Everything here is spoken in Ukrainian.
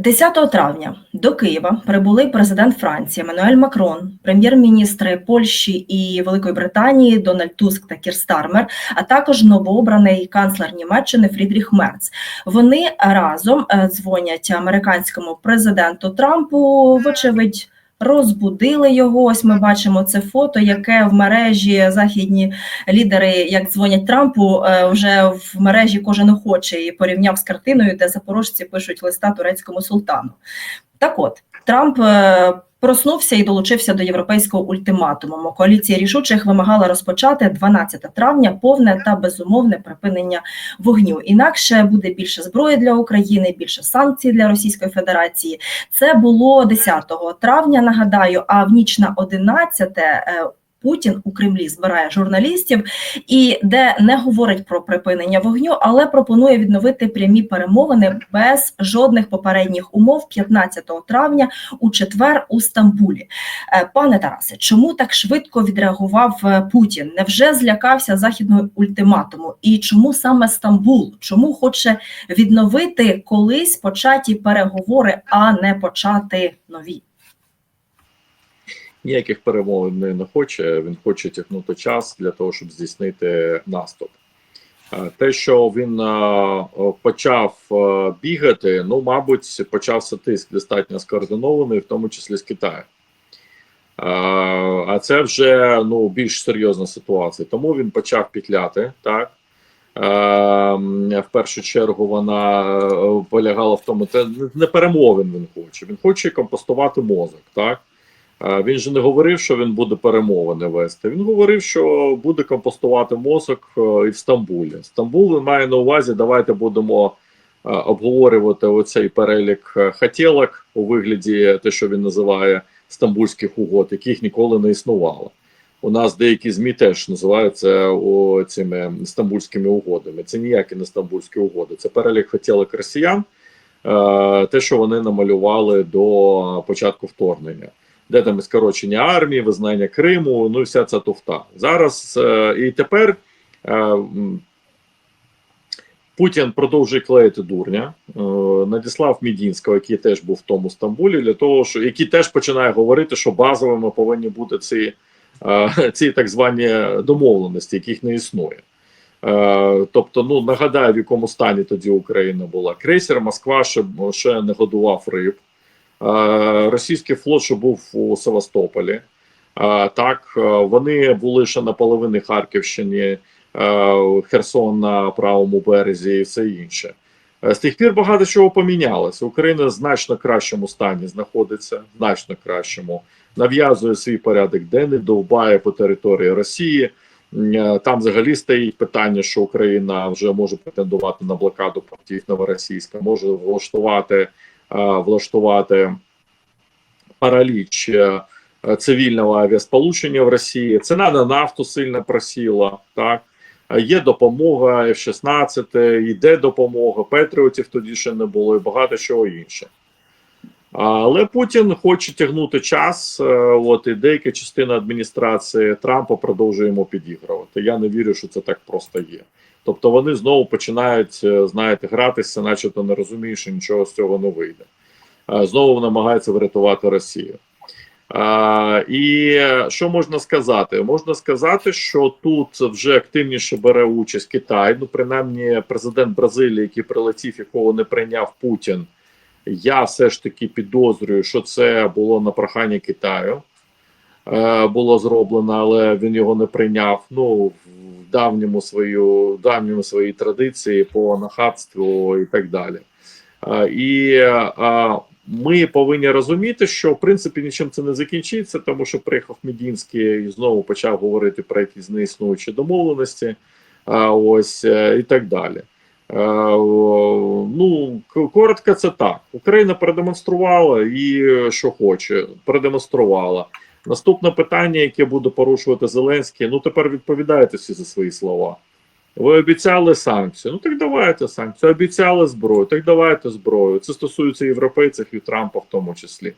10 травня до Києва прибули президент Франції Еммануель Макрон, прем'єр-міністри Польщі і Великої Британії Дональд Туск та Кір Стармер, а також новообраний канцлер Німеччини Фрідріх Мерц. Вони разом е, дзвонять американському президенту Трампу. Вочевидь. Розбудили його. Ось ми бачимо це фото, яке в мережі західні лідери, як дзвонять Трампу, е, вже в мережі кожен охоче і порівняв з картиною, де запорожці пишуть листа турецькому султану. Так от Трамп е, проснувся і долучився до європейського ультиматуму. Коаліція рішучих вимагала розпочати 12 травня повне та безумовне припинення вогню. Інакше буде більше зброї для України, більше санкцій для Російської Федерації. Це було 10 травня. Нагадаю, а в ніч на 11 е, Путін у Кремлі збирає журналістів і де не говорить про припинення вогню, але пропонує відновити прямі перемовини без жодних попередніх умов 15 травня у четвер у Стамбулі. Е, Пане Тарасе, чому так швидко відреагував е, Путін? Невже злякався західного ультиматуму? І чому саме Стамбул? Чому хоче відновити колись початі переговори, а не почати нові? Ніяких перемовин не, хоче. Він хоче тягнути час для того, щоб здійснити наступ. Е, Те, що він е, почав е, бігати, ну, мабуть, почався тиск достатньо скоординований, в тому числі з Китаю. А це вже ну, більш серйозна ситуація. Тому він почав петляти. Так? В першу чергу вона полягала в тому, це не перемовин він хоче. Він хоче компостувати мозок. так? Він же не говорив, що він буде перемовини вести. Він говорив, що буде компостувати мозок е, і в Стамбулі. Стамбул має на увазі. Давайте будемо е, обговорювати оцей перелік е, хотілок у вигляді те, що він називає стамбульських угод, яких ніколи не існувало. У нас деякі змі теж називаються цими стамбульськими угодами. Це ніякі не стамбульські угоди. Це перелік хотілок росіян, те, що вони намалювали до початку вторгнення де там скорочення армії, визнання Криму, ну і вся ця туфта. Зараз е, і тепер е, Путін продовжує клеїти дурня, е, надіслав Мідінського, який теж був в тому Стамбулі, для того, що який теж починає говорити, що базовими повинні бути ці, е, ці так звані домовленості, яких не існує. Е, тобто, ну нагадаю, в якому стані тоді Україна була. Крейсер Москва ще, ще не годував риб. Е, Російський флот, що був у Севастополі, е, так е, вони були ще на половині Харківщині, е, Херсон на правому березі і все інше. З тих пір багато чого помінялося. Україна в значно кращому стані знаходиться, значно кращому, нав'язує свій порядок денний, довбає по території Росії. Там взагалі стоїть питання, що Україна вже може претендувати на блокаду портів Новоросійська, може влаштувати влаштувати параліч е, е, цивільного авіасполучення в Росії. Ціна на нафту сильно просіла. Так Е, є допомога F-16, йде допомога. Петріотів тоді ще не було, і багато чого інше. Але Путін хоче тягнути час. е, От і деяка частина адміністрації Трампа продовжує йому підігрувати. Я не вірю, що це так просто є. Тобто вони знову починають, е, знаєте, гратися, начебто не розуміють, що нічого з цього не вийде. Е, Знову намагаються врятувати Росію. А, і що можна сказати? Можна сказати, що тут вже активніше бере участь Китай. Ну, принаймні, президент Бразилії, який прилетів, якого не прийняв Путін. Я все ж таки підозрюю, що це було на прохання Китаю. Е, було зроблено, але він його не прийняв. Ну, в давньому свою давньому своїй традиції по нахабству і так далі. Е, і е, ми повинні розуміти, що в принципі нічим це не закінчиться, тому що приїхав Медінський і знову почав говорити про якісь неіснуючі домовленості, а ось і так далі. Ну коротко, це так. Україна продемонструвала і що хоче, продемонструвала. Наступне питання, яке буде порушувати Зеленський. Ну тепер відповідаєте всі за свої слова. Ви обіцяли санкції. Ну так давайте санкції. Обіцяли зброю, так давайте зброю. Це стосується європейців і Трампа в тому числі.